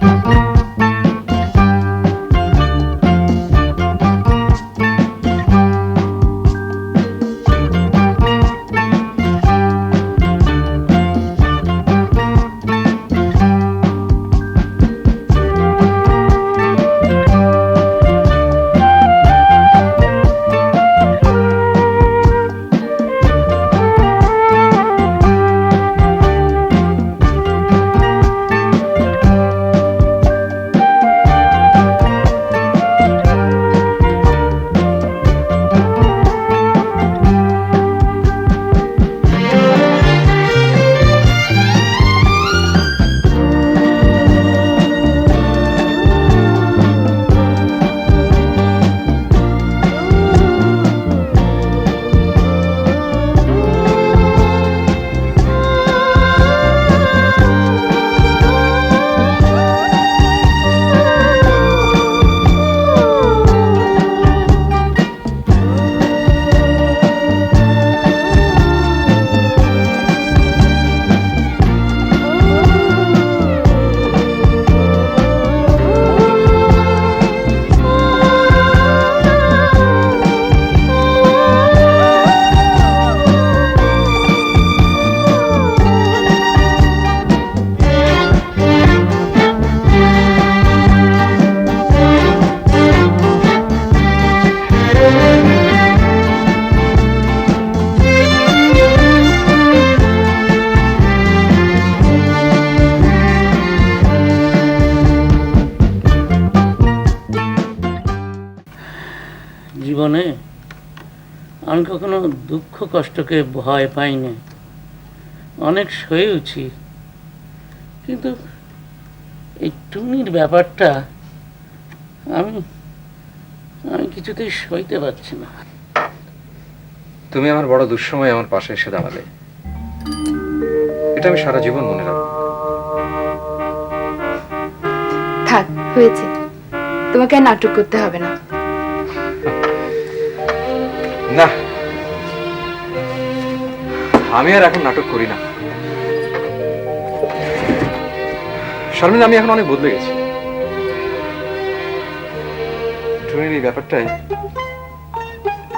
জীবনে আমি কখনো দুঃখ কষ্টকে ভয় পাই না অনেক সয়েওছি কিন্তু এই টুনির ব্যাপারটা আমি আমি কিছুতেই সইতে পারছি না। তুমি আমার বড় দুঃসময় আমার পাশে এসে দাঁড়ালে। এটা আমি সারা জীবন মনে রাখব। থাক হয়েছে। তোমাকে আর নাটক করতে হবে না। আমি আর এখন নাটক করি না। শারমিন আমি এখন অনেক বদলে গেছি। টুনির এই ব্যাপারটায়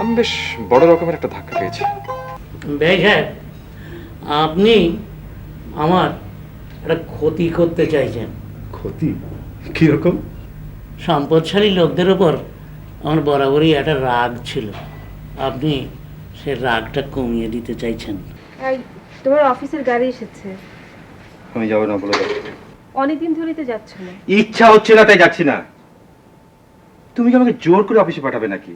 আমি বেশ বড় রকমের একটা ধাক্কা পেয়েছি। বেশ হ্যাঁ আপনি আমার একটা ক্ষতি করতে চাইছেন। ক্ষতি? কীরকম সম্পদশালী লোকদের ওপর আমার বরাবরই একটা রাগ ছিল। আপনি সে রাগটা কমিয়ে দিতে চাইছেন। তোমার অফিসের গাড়ি এসেছে। আমি যাব না বলে অনেকদিন ধরেই তো যাচ্ছ না। ইচ্ছা হচ্ছে না তাই যাচ্ছি না। তুমি কি আমাকে জোর করে অফিসে পাঠাবে নাকি?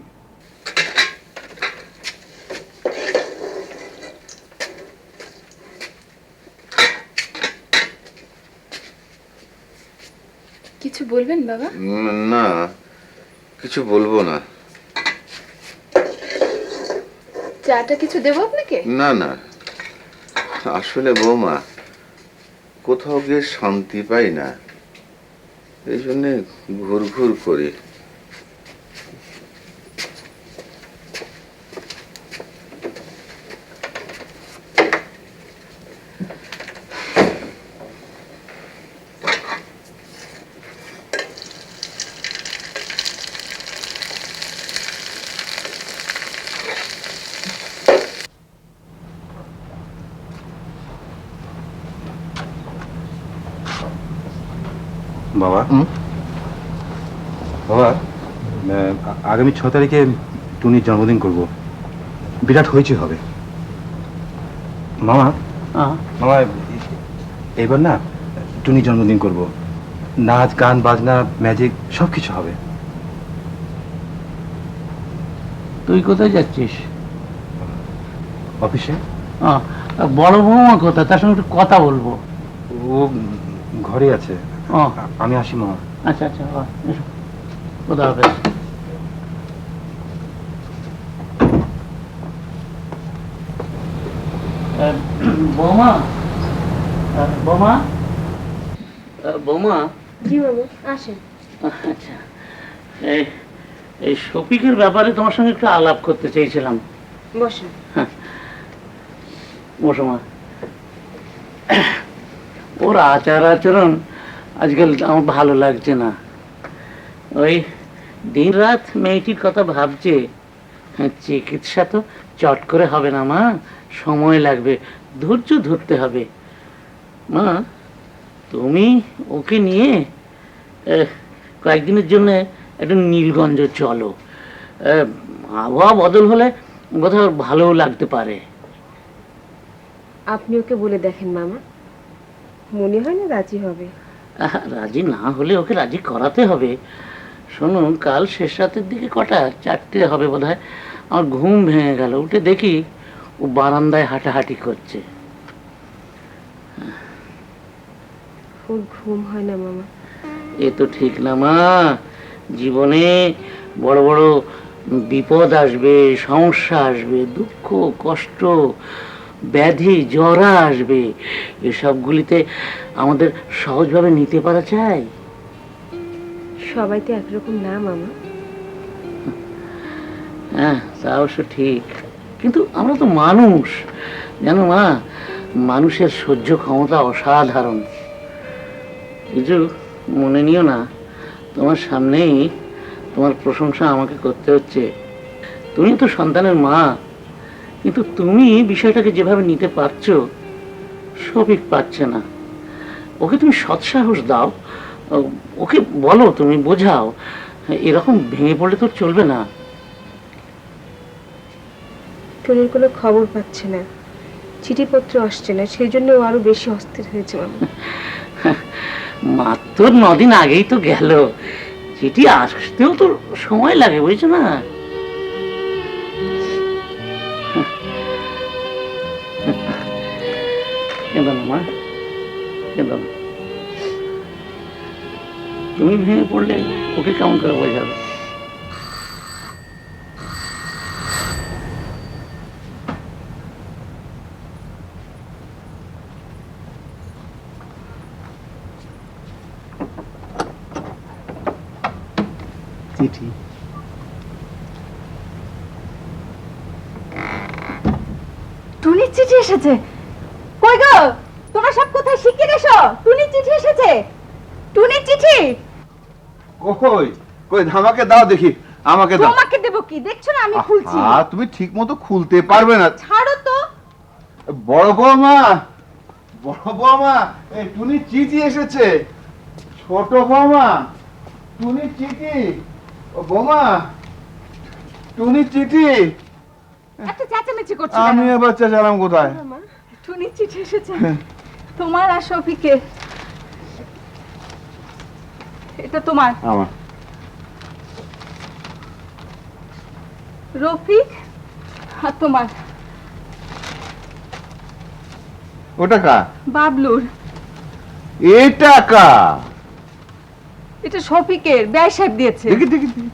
কিছু বলবেন বাবা? না কিছু বলব না। চাটা কিছু দেবো আপনাকে? না না। আসলে বৌমা কোথাও গিয়ে শান্তি পাই না। এই জন্যে ঘুর ঘুর করি বাবা হুম? বাবা আগামী ছ তারিখে টুনির জন্মদিন করব। বিরাট হয়েছে হবে। মামা হ্যাঁ। মামা এবার না টুনির জন্মদিন করব। নাচ গান বাজনা ম্যাজিক সব কিছু হবে। তুই কোথায় যাচ্ছিস? অফিসে? আহ, বড় বৌমা কোথায় তার সঙ্গে একটু কথা বলব। ও ঘরে আছে। আমি আসি মামা। আচ্ছা আচ্ছা এসো। কোথা হবে বৌমা আহ, বৌমা আহ, বৌমা জি বাবু আসেন। আচ্ছা। এই এই শফিকের ব্যাপারে তোমার সঙ্গে একটু আলাপ করতে চেয়েছিলাম। বসেন। বসো মা। ওর আচার আচরণ আজকাল আমার ভালো লাগছে না। ওই দিন রাত মেয়েটির কথা ভাবছে হ্যাঁ, চিকিৎসা তো চট করে হবে না মা। সময় লাগবে ধৈর্য ধরতে হবে। মা তুমি ওকে নিয়ে কয়েকদিনের জন্য একটু নীলগঞ্জ চলো। আবহাওয়া বদল হলে ওর ভালোও লাগতে পারে। আপনি ওকে বলে দেখেন মামা। মনে হয় না রাজি হবে। রাজি না হলে ওকে রাজি করাতে হবে। শুনুন কাল শেষ রাতের দিকে কটা? চারটে হবে বোধ হয় আমার ঘুম ভেঙে গেল। উঠে দেখি ও বারান্দায় হাঁটাহাঁটি করছে। ওর ঘুম হয় না মামা। এ তো ঠিক না মা। জীবনে বড় বড় বিপদ আসবে সমস্যা আসবে দুঃখ কষ্ট ব্যাধি জরা আসবে। এসবগুলিতে আমাদের সহজভাবে নিতে পারা চাই সবাই তো একরকম না, মামা। হ্যাঁ তা অবশ্য ঠিক। কিন্তু আমরা তো মানুষ। জানো মা, মানুষের সহ্য ক্ষমতা অসাধারণ। কিছু মনে নিও না, তোমার সামনেই তোমার প্রশংসা আমাকে করতে হচ্ছে। তুমি তো সন্তানের মা, কিন্তু তুমি বিষয়টাকে যেভাবে নিতে পারছ সবিক পাচ্ছে না। ওকে তুমি সৎসাহস দাও ওকে বলো তুমি বোঝাও। এরকম ভেঙে পড়লে তো চলবে না। টুনির কোনো খবর পাচ্ছে না। চিঠিপত্র আসছে না সেই জন্য ও আরও বেশি অস্থির হয়েছে মাত্র নদিন আগেই তো গেল। চিঠি আসতেও তো সময় লাগে বুঝছ না? তুমি ভেঙে পড়লে ওকে কেমন করে বোঝাবে? চিঠি। টুনির চিঠি এসেছে। কই গো? তোমরা সব কোথায়? শিখিয়ে এসো। টুনির চিঠি এসেছে। টুনির চিঠি? কই? কই আমাকে দাও দেখি আমাকে দাও। তোমাকে দেবো কি? দেখছ না আমি খুলছি। আহা, তুমি ঠিক মতো খুলতে পারবে না। ছাড়ো তো। বড় বৌমা বড় বৌমা এই টুনি চিঠি এসেছে। ছোট বৌমা টুনি চিঠি। ও বৌমা টুনি চিঠি। এত চেঁচামেচি করছ আমি? এবার চেঁচালাম কোথায়? টুনির চিঠি এসেছে। তোমার আর শফিকের এটা তোমার। আমার। রফিক আর তোমার। ওটা কা বাবলুর। এটা কা এটা শফিকের ব্যয় সাহেব দিয়েছে। দেখি দেখি দেখি।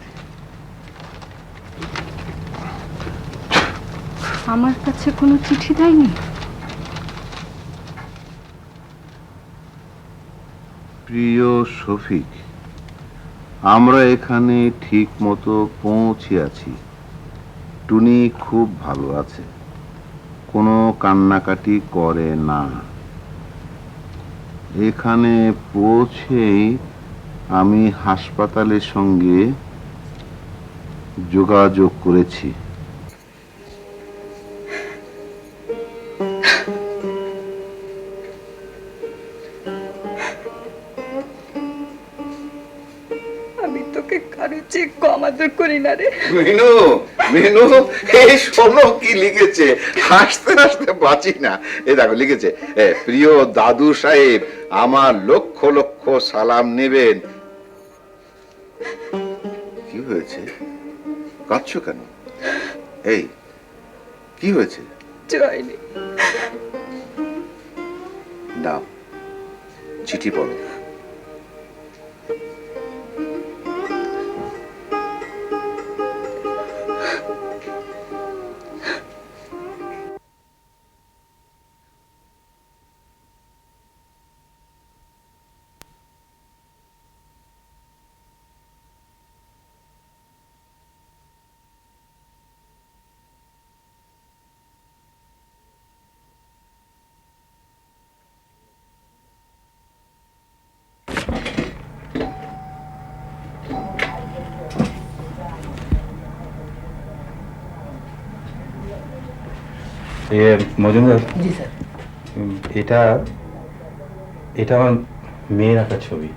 আমার কাছে কোনো চিঠি দেয়নি। প্রিয় শফিক আমরা এখানে ঠিক মতো পৌঁছে আছি। টুনি খুব ভালো আছে। কোনো কান্নাকাটি করে না। এখানে পৌঁছেই আমি হাসপাতালের সঙ্গে যোগাযোগ করেছি। কম আদর করি না রে। মিনু মিনু এই শোনো কি লিখেছে? হাসতে হাসতে বাঁচি না। এ দেখো লিখেছে এ, প্রিয় দাদু সাহেব আমার লক্ষ লক্ষ সালাম নেবেন। কি হয়েছে? কাঁদছো কেন? এই কি হয়েছে? জয়নি চিঠি পড়ো। এ মজুমদার? জি স্যার। উম, এটা এটা আমার মেয়ের আঁকা ছবি।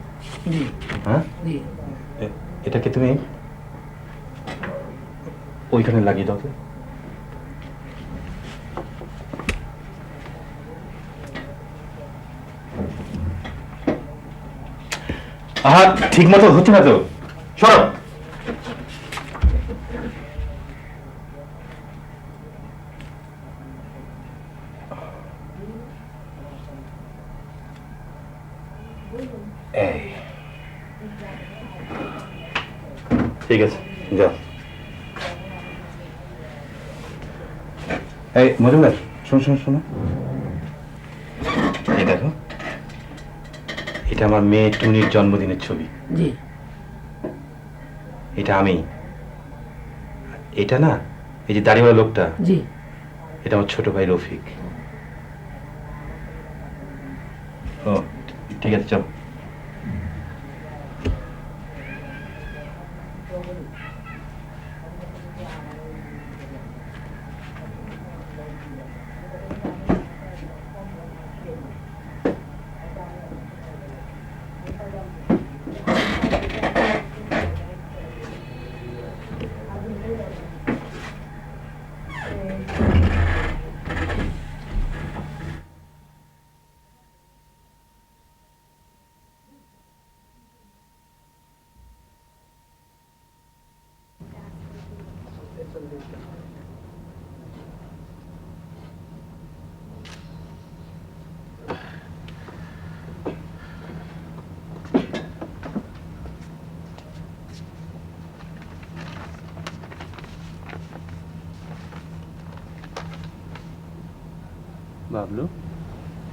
জি। হ্যাঁ? জি। এটাকে তুমি ওইখানে লাগিয়ে দাও তো। আহা ঠিক মতো হচ্ছে না তো। সরো। ঠিক আছে যাও এই মজুমদার শোন শোন শোনো। এই দেখো এটা আমার মেয়ে টুনির জন্মদিনের ছবি। জি। এটা আমি। এটা না এই যে দাড়িওয়ালা লোকটা। জি। এটা আমার ছোট ভাই রফিক। ও ঠিক আছে চল। Hallelujah.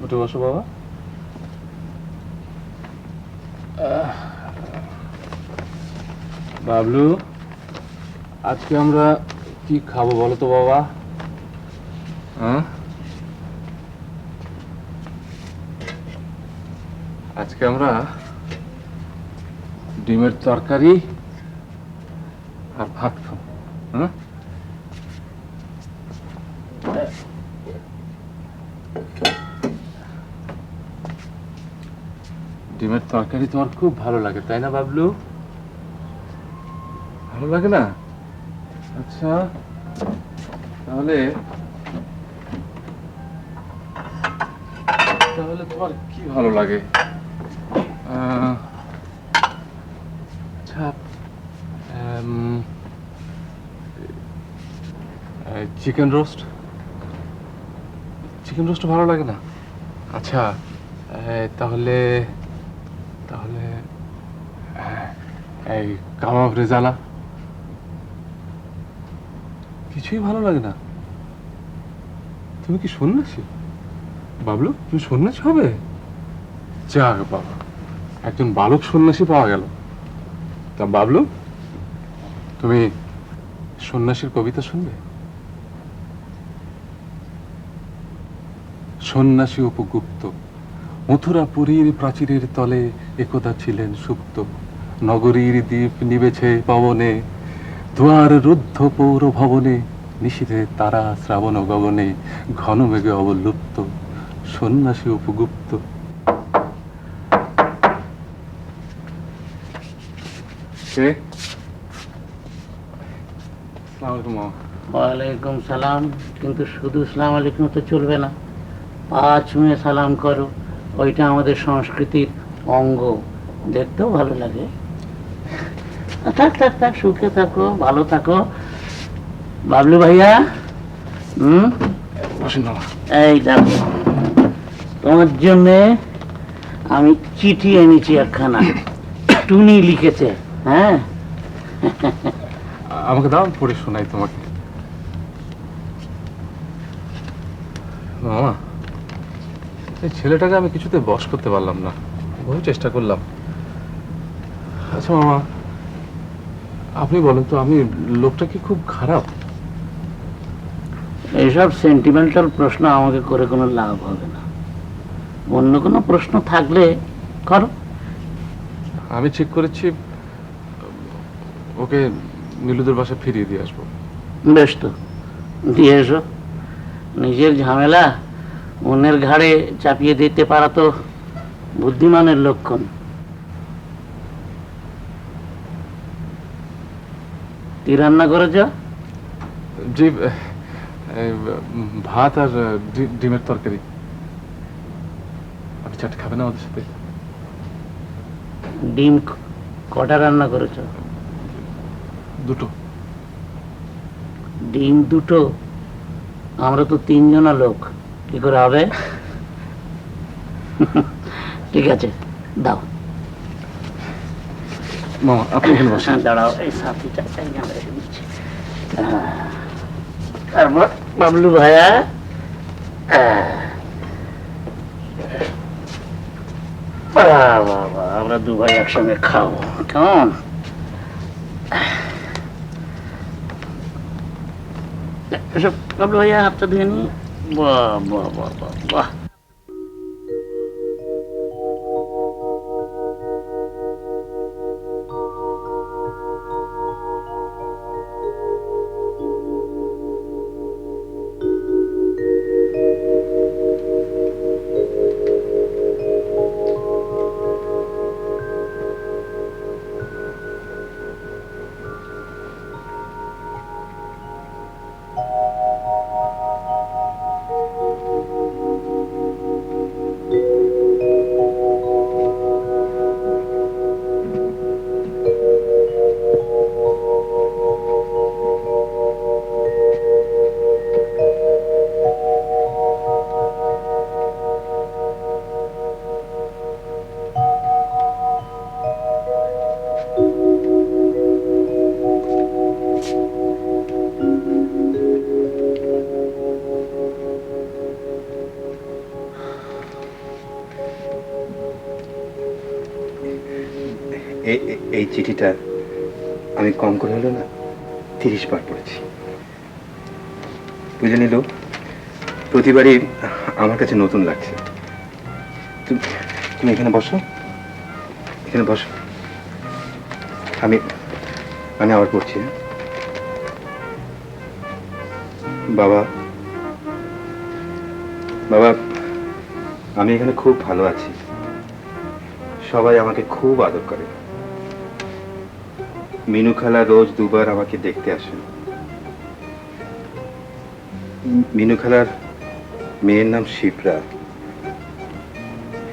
উঠে বসো বাবা। বাবলু আজকে আমরা কি খাব বলো তো বাবা? হ্যাঁ? আজকে আমরা ডিমের তরকারি আর ভাত খাব হ্যাঁ ডিমের তরকারি তোমার খুব ভালো লাগে, তাই না বাবলু? ভালো লাগে না? আচ্ছা তাহলে তাহলে তোমার কি ভালো লাগে? আচ্ছা চিকেন রোস্ট? চিকেন রোস্ট ভালো লাগে না? আচ্ছা তাহলে তাহলে এই কাবাব রেজালা। কিছুই ভালো লাগে না। তুমি কি সন্ন্যাসী? বাবলু, তুমি সন্ন্যাসী হবে? যাক বাবা, একজন বালক সন্ন্যাসী পাওয়া গেল। তা বাবলু, তুমি সন্ন্যাসীর কবিতা শুনবে? সন্ন্যাসী উপগুপ্ত। মথুরাপুরীর প্রাচীরের তলে একদা ছিলেন সুপ্ত। নগরীর দ্বীপ নিবেছে পবনে, দুয়ার রুদ্ধ পৌর ভবনে, নিশীথে তারা শ্রাবণ গগনে ঘন মেঘে অবলুপ্ত, সন্ন্যাসী উপগুপ্ত। ওয়ালাইকুম সালাম। কিন্তু শুধু সালাম আলাইকুম তো চলবে না। পাঁচ মেয়ে সালাম করো। ওইটা আমাদের সংস্কৃতির অঙ্গ। দেখতেও ভালো লাগে। থাক থাক থাক সুখে থাকো ভালো থাকো। বাবলু ভাইয়া হুম? এই দেখো তোমার জন্যে আমি চিঠি এনেছি একখানা। টুনি লিখেছে হ্যাঁ? আমাকে দাও পড়ে শোনাই তোমাকে। মামা এই ছেলেটাকে আমি কিছুতে বশ করতে পারলাম না। বহু চেষ্টা করলাম। আচ্ছা মামা আপনি বলেন তো আমি লোকটা কি খুব খারাপ? এইসব সেন্টিমেন্টাল প্রশ্ন আমাকে করে কোনো লাভ হবে না। অন্য কোনো প্রশ্ন থাকলে করো। আমি ঠিক করেছি ওকে নীলুদের বাসায় ফিরিয়ে দিয়ে আসব। বেশ তো দিয়ে এসো। নিজের ঝামেলা অন্যের ঘাড়ে চাপিয়ে দিতে পারা তো বুদ্ধিমানের লক্ষণ। কি রান্না করেছ? জি এই, উম, ভাত আর ডিমের তরকারি। আপনি চারটে খাবেন আমাদের সাথে? ডিম কটা রান্না করেছ? দুটো। ডিম দুটো? আমরা তো তিনজনা লোক। কি করে হবে? ঠিক আছে দাও। মামা আপনি এখানে বসেন। হ্যাঁ, দাঁড়াও এই সাথীটা। তারপর ভাইয়া আমরা দু ভাই একসঙ্গে খাব কেমন? এসব ভাইয়া হাতটা ধুয়ে নি বাহ বাহ বাহ বাহ বাহ চিঠিটা আমি কম করে হলো না, তিরিশ বার পড়েছি। বুঝে নিল? প্রতিবারই আমার কাছে নতুন লাগছে। তুমি তুমি এখানে বসো। এখানে বসো। আমি আমি আবার পড়ছি হ্যাঁ? বাবা বাবা, আমি এখানে খুব ভালো আছি। সবাই আমাকে খুব আদর করে। মিনু খালা রোজ দুবার আমাকে দেখতে আসেন। মিনু খালার মেয়ের নাম শিপ্রা।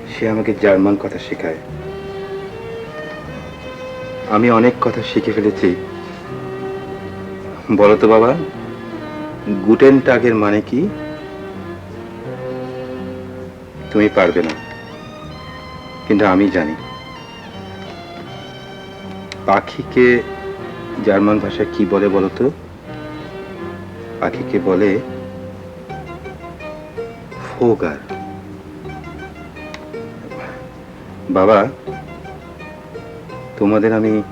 সে আমাকে জার্মান কথা শেখায়। আমি অনেক কথা শিখে ফেলেছি। বলতো বাবা গুটেন টাগের মানে কি? তুমি পারবে না। কিন্তু আমি জানি। পাখিকে জার্মান ভাষায় কি বলে বলো তো? পাখিকে বলে ফোগার। বাবা তোমাদের আমি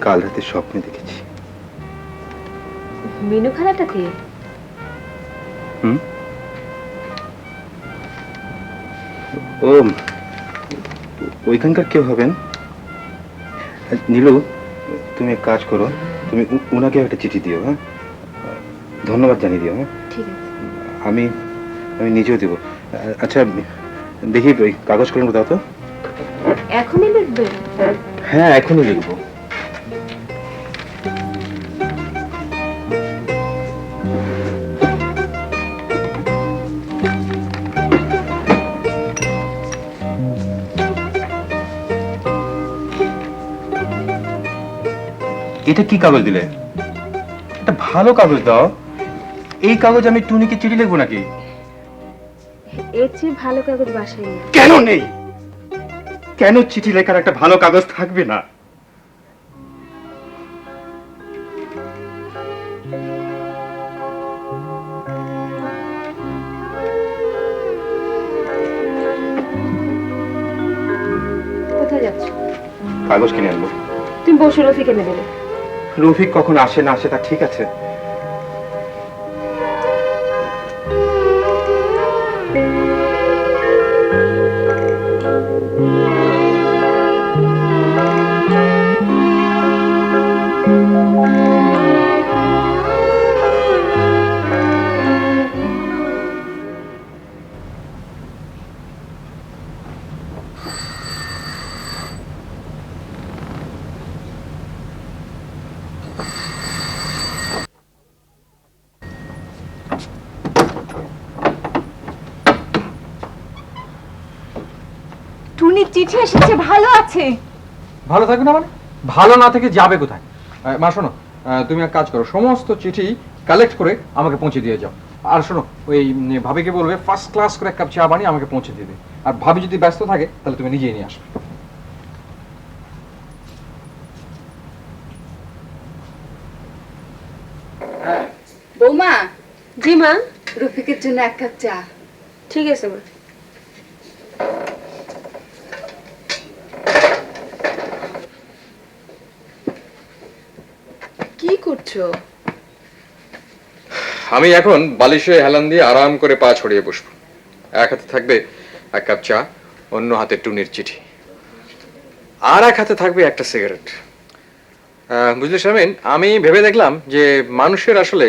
কাল রাতে স্বপ্নে দেখেছি। হুম? ও ওইখানকার কেউ হবেন? নীলু তুমি এক কাজ করো। তুমি ওনাকে একটা চিঠি দিও হ্যাঁ? ধন্যবাদ জানিয়ে দিও হ্যাঁ? ঠিক আছে। আমি আমি নিজেও দেবো। আচ্ছা দেখি ওই কাগজ কলম দাও তো। এখনই লিখবে? হ্যাঁ এখনই লিখব। এটা কি কাগজ দিলে? একটা ভালো কাগজ দাও। এই কাগজ আমি টুনিকে চিঠি লিখব নাকি? এর চেয়ে ভালো কাগজ বাসায় নেই। কেন নেই? কেন চিঠি লেখার একটা ভালো কাগজ থাকবে না? কোথায় যাচ্ছ? কাগজ কিনে আনব। তুমি বসে রফিক এনে দেবে রফিক কখন আসে না আসে তা ঠিক আছে। চিঠি এসেছে ভালো আছে। ভালো থাকবে না মানে? ভালো না থেকে যাবে কোথায়? আহ, মা শোনো আহ, তুমি এক কাজ করো সমস্ত চিঠি কালেক্ট করে আমাকে পৌঁছে দিয়ে যাও। আর শোনো ওই উম, ভাবিকে বলবে ফার্স্ট ক্লাস করে এক কাপ চা বানিয়ে আমাকে পৌঁছে দিবে আর ভাবি যদি ব্যস্ত থাকে তাহলে তুমি নিজেই নিয়ে আসবে। বৌমা জি মা। রফিকের জন্য এক কাপ চা। ঠিক আছে মা কি করছ আমি এখন বালিশে হেলান দিয়ে আরাম করে পা ছড়িয়ে বসবো। এক হাতে থাকবে এক কাপ চা অন্য হাতে টুনির চিঠি। আর এক হাতে থাকবে একটা সিগারেট। বুঝলি শামিন আমি ভেবে দেখলাম যে মানুষের আসলে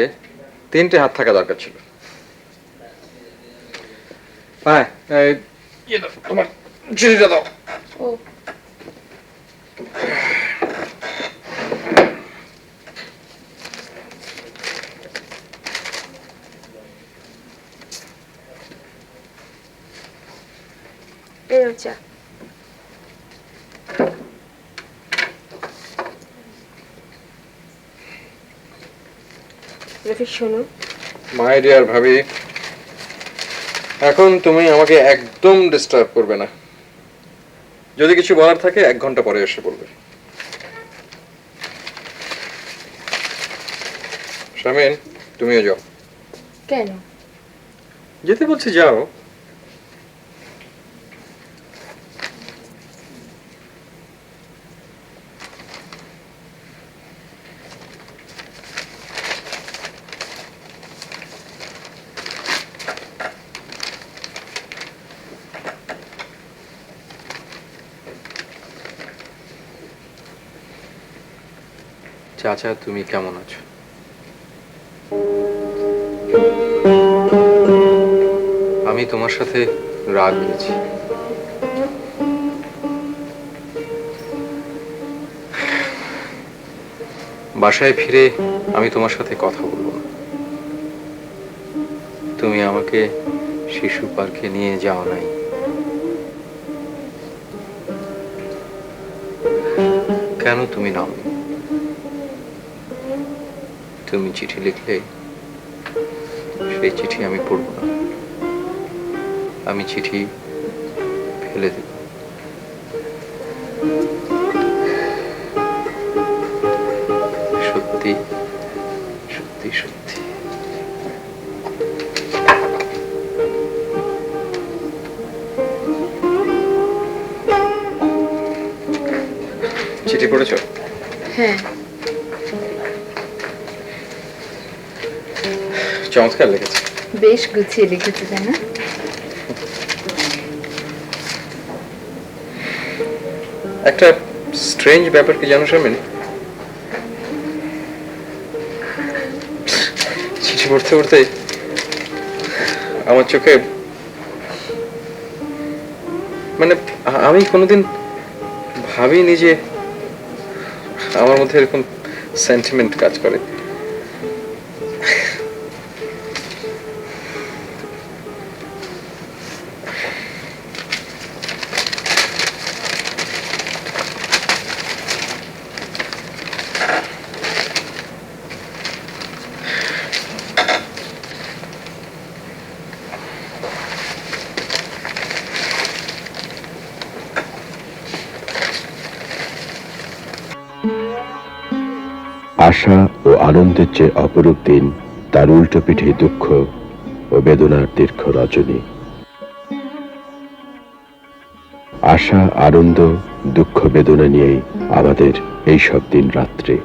তিনটে হাত থাকা দরকার ছিল। হ্যাঁ ইয়ে দাও, তোমার চিঠিটা দাও। এই রফিক শোনো। মাই ডিয়ার ভাবি এখন তুমি আমাকে একদম ডিস্টার্ব করবে না। যদি কিছু বলার থাকে এক ঘণ্টা পরে এসে বলবে। শামিন তুমিও যাও। কেন? যেতে বলছি যাও। চাচা, তুমি কেমন আছো? আমি তোমার সাথে রাগ হয়েছি বাসায় ফিরে আমি তোমার সাথে কথা বলব না। তুমি আমাকে শিশু পার্কে নিয়ে যাও নাই। কেন তুমি নাও তুমি চিঠি লিখলে সেই চিঠি আমি পড়ব না। আমি চিঠি ফেলে দেব। সত্যি সত্যি সত্যি। চিঠি পড়েছ? হ্যাঁ। চমৎকার লেগেছে। বেশ গুছিয়ে লিখেছে তাই না? একটা স্ট্রেঞ্জ ব্যাপার কি জানো শামিন? চিঠি পড়তে পড়তে আমার চোখে মানে আমি কোনোদিন ভাবিনি যে আমার মধ্যে এরকম সেন্টিমেন্ট কাজ করে। আশা ও আনন্দের যে অপরূপ দিন, তার উল্টো পিঠে দুঃখ ও বেদনার দীর্ঘ রজনী। আশা, আনন্দ, দুঃখ, বেদনা নিয়েই আমাদের এই সব দিন রাত্রে।